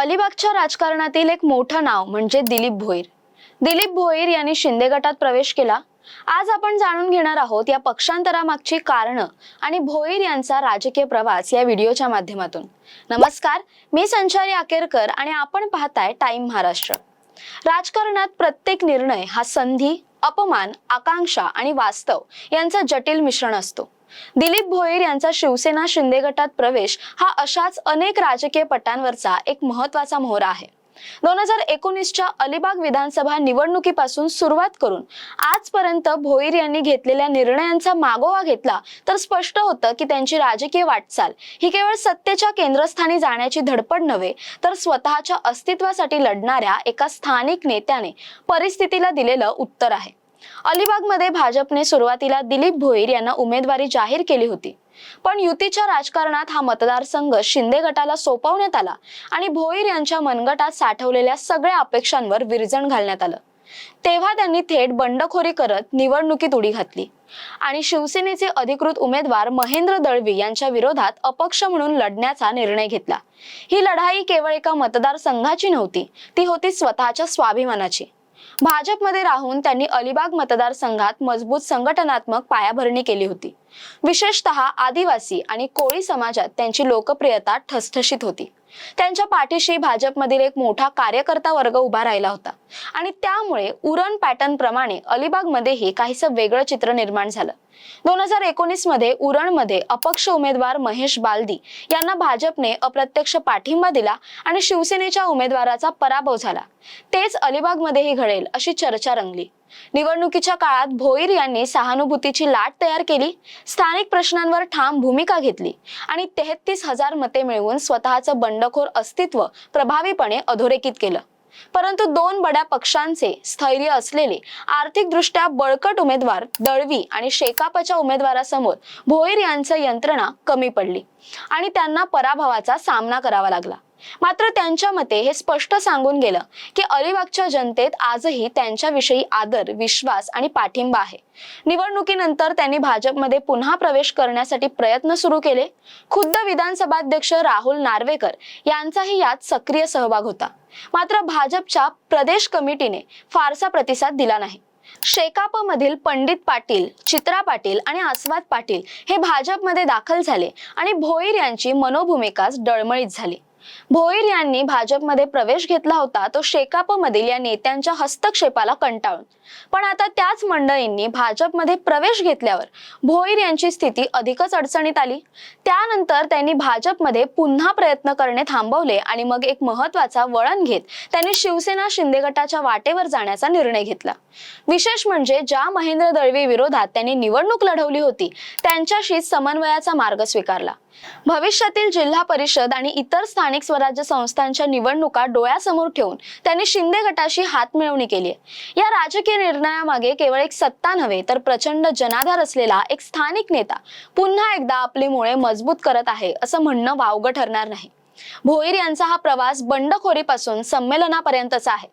अलिबागच्या राजकारणातील एक मोठं नाव म्हणजे दिलीप भोईर. दिलीप भोईर यांनी शिंदे गटात प्रवेश केला. आज आपण जाणून घेणार आहोत या पक्षांतरामागची कारणं आणि भोईर यांचा राजकीय प्रवास या व्हिडिओच्या माध्यमातून. नमस्कार मी संचारी आकेरकर आणि आपण पाहताय टाइम महाराष्ट्र. राजकारणात प्रत्येक निर्णय हा संधी अपमान आकांक्षा आणि वास्तव यांचा जटिल मिश्रण असतो. दिलीप भोईर यांचा शिवसेना शिंदे गटात प्रवेश हा अशाच अनेक राजकीय पटांवरचा एक महत्त्वाचा मोहरा आहे. दोन हजार एकोणीसच्या अलिबाग विधानसभा निवडणुकीपासून सुरुवात करून आजपर्यंत भोईर यांनी घेतलेल्या निर्णयांचा मागोवा घेतला तर स्पष्ट होतं की त्यांची राजकीय वाटचाल ही केवळ सत्तेच्या केंद्रस्थानी जाण्याची धडपड नव्हे तर स्वतःच्या अस्तित्वासाठी लढणाऱ्या एका स्थानिक नेत्याने परिस्थितीला दिलेलं उत्तर आहे. अलिबागमध्ये भाजपने सुरुवातीला दिलीप भोईर यांना उमेदवारी जाहीर केली होती. पण युतीच्या राजकारणात हा मतदारसंघ शिंदे गटाला सोपवण्यात आला आणि भोईर यांच्या मनगटात साठवलेल्या सगळ्या अपेक्षांवर विरजण घालण्यात आलं. तेव्हा त्यांनी थेट बंडखोरी करत निवडणुकीत उडी घातली. आणि शिवसेनेचे अधिकृत उमेदवार महेंद्र दळवी यांच्या विरोधात अपक्ष म्हणून लढण्याचा निर्णय घेतला. ही लढाई केवळ एका मतदारसंघाची नव्हती ती होती स्वतःच्या स्वाभिमानाची. भाजपमध्ये राहून त्यांनी अलिबाग मतदारसंघात मजबूत संघटनात्मक पायाभरणी केली होती. विशेषतः आदिवासी आणि कोळी समाजात त्यांची लोकप्रियता ठसठशीत होती. त्यांच्या पाठीशी भाजपमधील एक मोठा कार्यकर्ता वर्ग उभा राहिला होता. आणि त्यामुळे उरण पॅटर्न प्रमाणे अलिबागमध्येही काहीसं वेगळं चित्र निर्माण झालं. दोन हजार एकोणीसमध्ये उरणमध्ये अपक्ष उमेदवार महेश बालदी यांना भाजपने अप्रत्यक्ष पाठिंबा दिला आणि शिवसेनेच्या उमेदवाराचा पराभव झाला. तेच अलिबागमध्येही घडेल अशी चर्चा रंगली. निवडणुकीच्या काळात भोईर यांनी सहानुभूतीची लाट तयार केली स्थानिक प्रश्नांवर ठाम भूमिका घेतली आणि तेहतीस हजार मते मिळवून स्वतःचं बंडखोर अस्तित्व प्रभावीपणे अधोरेखित केलं. परंतु दोन बड्या पक्षांचे स्थैर्य असलेले आर्थिकदृष्ट्या बळकट उमेदवार दळवी आणि शेकापच्या उमेदवारासमोर भोईर यांचं यंत्रणा कमी पडली आणि त्यांना पराभवाचा सामना करावा लागला. मात्र त्यांच्या मते हे स्पष्ट सांगून गेलं की अलिबागच्या जनतेत आजही त्यांच्याविषयी आदर विश्वास आणि पाठिंबा आहे. निवडणुकीनंतर त्यांनी भाजपमध्ये पुन्हा प्रवेश करण्यासाठी प्रयत्न सुरू केले. खुद्द विधानसभाध्यक्ष राहुल नार्वेकर यांचाही यात सक्रिय सहभाग होता. मात्र भाजपच्या प्रदेश कमिटीने फारसा प्रतिसाद दिला नाही. शेकाप मधील पंडित पाटील चित्रा पाटील आणि आस्वाद पाटील हे भाजपमध्ये दाखल झाले आणि भोईर यांची मनोभूमिकाच डळमळीत झाली. भोईर यांनी भाजपमध्ये प्रवेश घेतला होता तो शेकापमधील या नेत्यांच्या हस्तक्षेपाला कंटाळून. पण आता त्याच मंडळींनी भाजपमध्ये प्रवेश घेतल्यावर भोईर यांची स्थिती अधिकच अडचणीत आली. त्यानंतर त्यांनी भाजपमध्ये पुन्हा प्रयत्न करणे थांबवले आणि मग एक महत्त्वाचा वळण घेत त्यांनी शिवसेना शिंदे गटाच्या वाटेवर जाण्याचा निर्णय घेतला. विशेष म्हणजे ज्या महेंद्र दळवी विरोधात त्यांनी निवडणूक लढवली होती त्यांच्याशी समन्वयाचा मार्ग स्वीकारला. भविष्यातील जिल्हा परिषद आणि इतर स्थानिक स्वराज्य संस्थांच्या निवडणुका डोळ्यासमोर ठेवून त्यांनी शिंदे गटाशी हात मिळवणी केली या राजकीय निर्णयामागे केवळ एक सत्ता नव्हे तर प्रचंड जनाधार असलेला एक स्थानिक नेता पुन्हा एकदा आपली मुळे मजबूत करत आहे असं म्हणणं वावगं ठरणार नाही. भोईर यांचा हा प्रवास बंडखोरीपासून संमेलनापर्यंतचा आहे.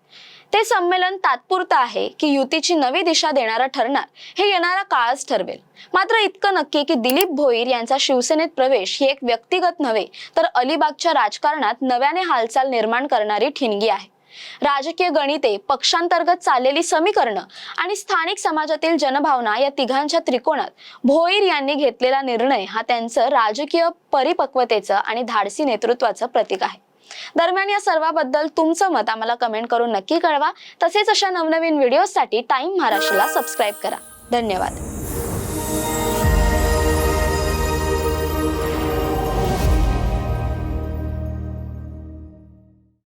ते संमेलन तात्पुरतं आहे की युतीची नवी दिशा देणारा ठरणार हे येणारा काळच ठरवेल. मात्र इतकं नक्की की दिलीप भोईर यांचा शिवसेनेत प्रवेश ही एक व्यक्तिगत नव्हे तर अलिबागच्या राजकारणात नव्याने हालचाल निर्माण करणारी ठिणगी आहे. राजकीय गणिते पक्षांतर्गत चाललेली समीकरणं आणि स्थानिक समाजातील जनभावना या तिघांच्या त्रिकोणात भोईर यांनी घेतलेला निर्णय हा त्यांचं राजकीय परिपक्वतेचं आणि धाडसी नेतृत्वाचं प्रतीक आहे. दरम्यान या सर्वाबद्दल तुमचं मत आम्हाला कमेंट करून नक्की कळवा. तसेच अशा नवनवीन व्हिडिओसाठी टाइम महाराष्ट्रला सबस्क्राईब करा. धन्यवाद.